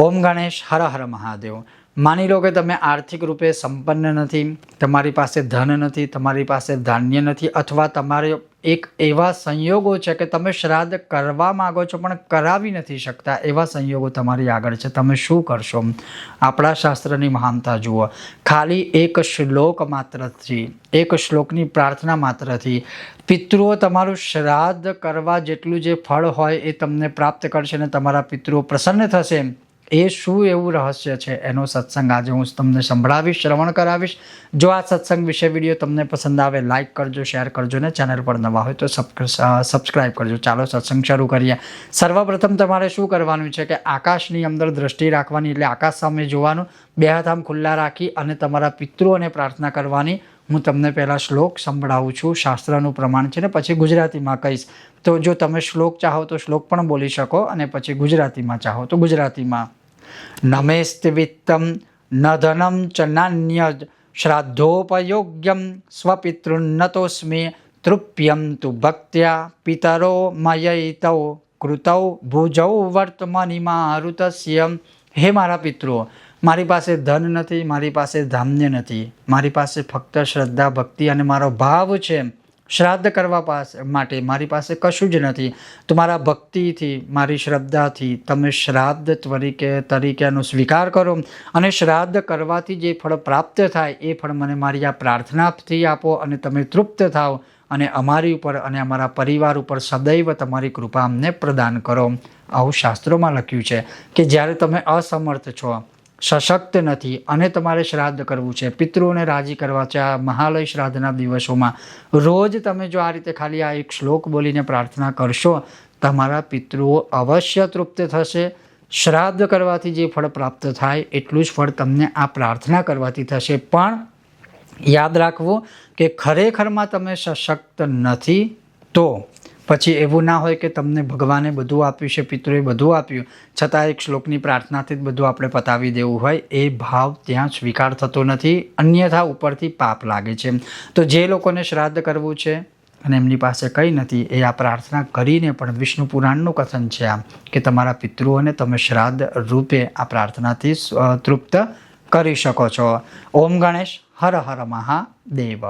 ઓમ ગણેશ, હર હર મહાદેવ. માની લો કે તમે આર્થિક રૂપે સંપન્ન નથી, તમારી પાસે ધન નથી, તમારી પાસે ધાન્ય નથી, અથવા તમારે એક એવા સંયોગો છે કે તમે શ્રાદ્ધ કરવા માગો છો, પણ કરાવી નથી શકતા, એવા સંયોગો તમારી આગળ છે. તમે શું કરશો? આપણા શાસ્ત્રની મહાનતા જુઓ. ખાલી એક શ્લોક માત્રથી એક શ્લોકની પ્રાર્થના માત્રથી પિતૃઓ તમારું શ્રાદ્ધ કરવા જેટલું જે ફળ હોય એ તમને પ્રાપ્ત કરશે અને તમારા પિતૃઓ પ્રસન્ન થશે. એ શું એવું રહસ્ય છે. એનો સત્સંગ આજે હું તમને સંભળાવીશ, શ્રવણ કરાવીશ. જો આ સત્સંગ વિશે વીડિયો તમને પસંદ આવે લાઇક કરજો શેર કરજો ને ચેનલ પર નવા હોય તો સબસ્ક્રાઇબ કરજો. ચાલો સત્સંગ શરૂ કરીએ. સર્વપ્રથમ તમારે શું કરવાનું છે કે આકાશની અંદર દ્રષ્ટિ રાખવાની એટલે આકાશ સામે જોવાનું, બે હાથ આમ ખુલ્લા રાખી અને તમારા પિતૃઓને પ્રાર્થના કરવાની. હું તમને પહેલાં શ્લોક સંભળાવું છું, શાસ્ત્રનું પ્રમાણ છે ને પછી ગુજરાતીમાં કહીશ. તો જો તમે શ્લોક ચાહો તો શ્લોક પણ બોલી શકો અને પછી ગુજરાતીમાં ચાહો તો ગુજરાતીમાં. નમેસ્તિ વિત્તમ ન ધનમ ચ નાન્ય શ્રાદ્ધોપયોગ્યમ સ્વપિતૃન્નતોસ્મિ તૃપ્યમ તુ ભક્ત્યા પિતરો મયૈતૌ કૃતૌ ભુજૌ વર્તમાનીમાં હૃતસ્ય હે મારા પિતૃઓ મારી પાસે ધન નથી મારી પાસે ધાન્ય નથી મારી પાસે ફક્ત શ્રદ્ધા ભક્તિ અને મારો ભાવ છે શ્રાદ્ધ કરવા પાસે માટે મારી પાસે કશું જ નથી. તો મારા ભક્તિથી, મારી શ્રદ્ધાથી તમે શ્રાદ્ધ તરીકે, તરીકેનો સ્વીકાર કરો અને શ્રાદ્ધ કરવાથી જે ફળ પ્રાપ્ત થાય એ ફળ મને મારી આ પ્રાર્થનાથી આપો અને તમે તૃપ્ત થાઓ અને અમારી ઉપર અને અમારા પરિવાર ઉપર સદૈવ તમારી કૃપા અમને પ્રદાન કરો. આવું શાસ્ત્રોમાં લખ્યું છે કે જ્યારે તમે અસમર્થ છો સશક્ત નથી અને તમારે શ્રાદ્ધ કરવું છે. પિતૃઓને રાજી કરવા છે. આ મહાલય શ્રાદ્ધના દિવસોમાં રોજ તમે જો આ રીતે ખાલી આ એક શ્લોક બોલીને પ્રાર્થના કરશો, તમારા પિતૃઓ અવશ્ય તૃપ્ત થશે. શ્રાદ્ધ કરવાથી જે ફળ પ્રાપ્ત થાય એટલું જ ફળ તમને આ પ્રાર્થના કરવાથી થશે. પણ યાદ રાખવું કે ખરેખરમાં તમે સશક્ત નથી તો પછી એવું ના હોય કે તમને ભગવાને બધું આપ્યું છે, પિતૃએ બધું આપ્યું. છતાં એક શ્લોકની પ્રાર્થનાથી જ બધું આપણે પતાવી દેવું હોય, એ ભાવ ત્યાં સ્વીકાર થતો નથી, અન્યથા ઉપરથી પાપ લાગે છે. તો જે લોકોને શ્રાદ્ધ કરવું છે અને એમની પાસે કંઈ નથી, એ આ પ્રાર્થના કરીને પણ વિષ્ણુ પુરાણનું કથન છે આ, કે તમારા પિતૃઓને તમે શ્રાદ્ધ રૂપે આ પ્રાર્થનાથી તૃપ્ત કરી શકો છો. ઓમ ગણેશ હર હર મહાદેવ.